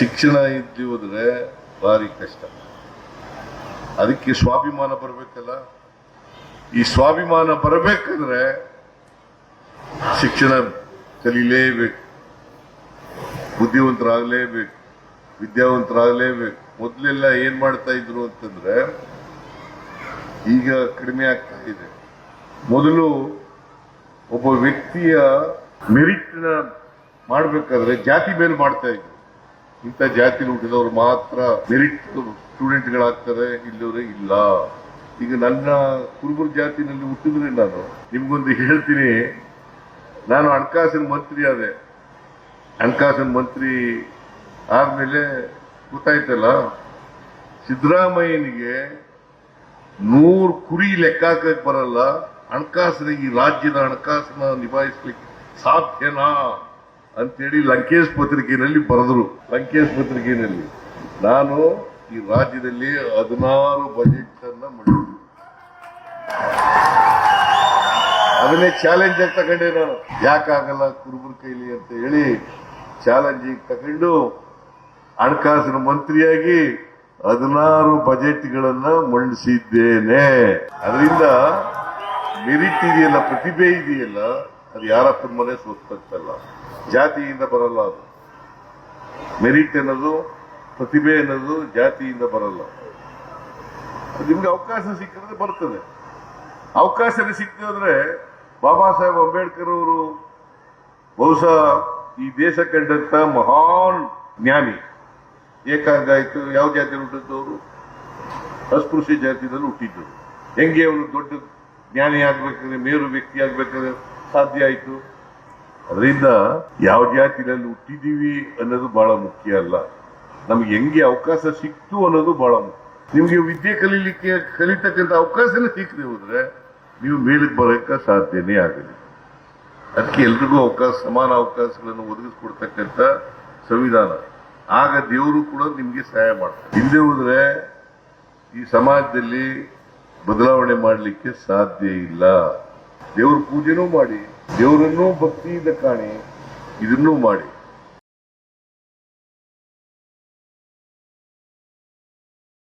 ಶಿಕ್ಷಣ ಇದ್ದು ಹೋದ್ರೆ ಭಾರಿ ಕಷ್ಟ. ಅದಕ್ಕೆ ಸ್ವಾಭಿಮಾನ ಬರಬೇಕಲ್ಲ? ಈ ಸ್ವಾಭಿಮಾನ ಬರಬೇಕಂದ್ರೆ ಶಿಕ್ಷಣ ಕಲೀಲೇಬೇಕು. ಬುದ್ಧಿವಂತರಾಗಲೇಬೇಕು. ವಿದ್ಯಾವಂತರಾಗಲೇಬೇಕು. ಮೊದಲೆಲ್ಲ ಏನ್ ಮಾಡ್ತಾ ಇದ್ರು ಅಂತಂದ್ರೆ ಈಗ ಕಡಿಮೆ ಆಗ್ತಾ ಇದೆ. ಮೊದಲು ಒಬ್ಬ ವ್ಯಕ್ತಿಯ ಮೆರಿಟ್ನ ಮಾಡಬೇಕಾದ್ರೆ ಜಾತಿ ಮೇಲೆ ಮಾಡ್ತಾ ಇದ್ರು. ಇಂಥ ಜಾತಿ ಹುಟ್ಟಿದವರು ಮಾತ್ರ ಮೆರಿಟ್ ಸ್ಟೂಡೆಂಟ್ಗಳಾಗ್ತಾರೆ, ಇಲ್ಲವರೇ ಇಲ್ಲ. ಈಗ ನನ್ನ ಕುರುಬರ ಜಾತಿನಲ್ಲಿ ಹುಟ್ಟಿದ್ರೆ ನಾನು ನಿಮ್ಗೊಂದು ಹೇಳ್ತೀನಿ. ನಾನು ಹಣಕಾಸಿನ ಮಂತ್ರಿ ಆದೆ. ಹಣಕಾಸಿನ ಮಂತ್ರಿ ಆದ್ಮೇಲೆ ಗೊತ್ತಾಯ್ತಲ್ಲ, ಸಿದ್ದರಾಮಯ್ಯನಿಗೆ ನೂರು ಕುರಿ ಲೆಕ್ಕ ಹಾಕಕ್ ಬರಲ್ಲ ಹಣಕಾಸಿನ ಈ ರಾಜ್ಯದ ಹಣಕಾಸನ್ನ ನಿಭಾಯಿಸ್ಲಿಕ್ಕೆ ಸಾಧ್ಯನಾ? ಅಂತೇಳಿ ಲಂಕೇಶ್ ಪತ್ರಿಕೆಯಲ್ಲಿ ಬರೆದ್ರು. ಲಂಕೇಶ್ ಪತ್ರಿಕೆಯಲ್ಲಿ ನಾನು ಈ ರಾಜ್ಯದಲ್ಲಿ ಹದಿನಾರು ಬಜೆಟ್ ಅನ್ನ ಮಾಡಿದ್ದೆ ಅದನ್ನೇ ಚಾಲೆಂಜ್ ಆಗಿ ತಗೊಂಡೆ ನಾನು. ಯಾಕಾಗಲ್ಲ ಕುರುಬರ ಕೈಲಿ ಅಂತ ಹೇಳಿ ಚಾಲೆಂಜ್ ತಗೊಂಡು ಹಣಕಾಸಿನ ಮಂತ್ರಿಯಾಗಿ ಹದಿನಾರು ಬಜೆಟ್ಗಳನ್ನ ಮಂಡಿಸಿದ್ದೇನೆ. ಅದರಿಂದ ಮೆರಿಟ್ ಇದೆಯಲ್ಲ, ಪ್ರತಿಭೆ ಇದೆಯಲ್ಲ ಅದು ಯಾರ ತುಂಬನೇ ಸೋತಲ್ಲ ಜಾತಿಯಿಂದ ಬರಲ್ಲ ಅದು. ಮೆರಿಟ್ ಅನ್ನೋದು ಪ್ರತಿಭೆ ಅನ್ನೋದು ಜಾತಿಯಿಂದ ಬರಲ್ಲ. ನಿಮ್ಗೆ ಅವಕಾಶ ಸಿಕ್ಕಿದ್ರೆ ಬರ್ತದೆ. ಅವಕಾಶ ಸಿಕ್ಕಿದ್ರೆ ಬಾಬಾ ಸಾಹೇಬ್ ಅಂಬೇಡ್ಕರ್ ಅವರು ಬಹುಶಃ ಈ ದೇಶ ಕಂಡಂತ ಮಹಾನ್ ಜ್ಞಾನಿ. ಏಕಾಂಗ ಆಯ್ತು ಯಾವ ಜಾತಿಯಲ್ಲಿ ಹುಟ್ಟಿದ್ದವರು ಅಸ್ಪೃಶ್ಯ ಜಾತಿಯಲ್ಲಿ ಹುಟ್ಟಿದ್ದರು ಹೆಂಗೆ ಅವರು ದೊಡ್ಡ ಜ್ಞಾನಿ ಆಗ್ಬೇಕಾದ್ರೆ ಮೇರು ವ್ಯಕ್ತಿ ಆಗ್ಬೇಕಾದ್ರೆ ಸಾಧ್ಯ ಆಯಿತು. ಅದರಿಂದ ಯಾವ ಜಾತಿನಲ್ಲಿ ಹುಟ್ಟಿದೀವಿ ಅನ್ನೋದು ಬಹಳ ಮುಖ್ಯ ಅಲ್ಲ. ನಮ್ಗೆ ಹೆಂಗೆ ಅವಕಾಶ ಸಿಕ್ತು ಅನ್ನೋದು ಬಹಳ ಮುಖ್ಯ. ನಿಮಗೆ ವಿದ್ಯೆ ಕಲೀಲಿಕ್ಕೆ, ಕಲಿತಕ್ಕಂಥ ಅವಕಾಶನೇ ಸಿಕ್ಕದೆ ಹೋದ್ರೆ ನೀವು ಮೇಲಕ್ಕೆ ಬರೋಕ್ಕೆ ಸಾಧ್ಯನೇ ಆಗಲಿ. ಅದಕ್ಕೆ ಎಲ್ರಿಗೂ ಅವಕಾಶ, ಸಮಾನ ಅವಕಾಶಗಳನ್ನು ಒದಗಿಸ್ಕೊಡ್ತಕ್ಕಂಥ ಸಂವಿಧಾನ. ಆಗ ದೇವರು ಕೂಡ ನಿಮಗೆ ಸಹಾಯ ಮಾಡ್ತಾರೆ. ಹಿಂದೆ ಹೋದ್ರೆ ಈ ಸಮಾಜದಲ್ಲಿ ಬದಲಾವಣೆ ಮಾಡಲಿಕ್ಕೆ ಸಾಧ್ಯ ಇಲ್ಲ. ದೇವ್ರ ಪೂಜೆನೂ ಮಾಡಿ ದೇವರನ್ನೂ ಭಕ್ತಿಯಿಂದ ಕಾಣಿ ಇದನ್ನೂ ಮಾಡಿ.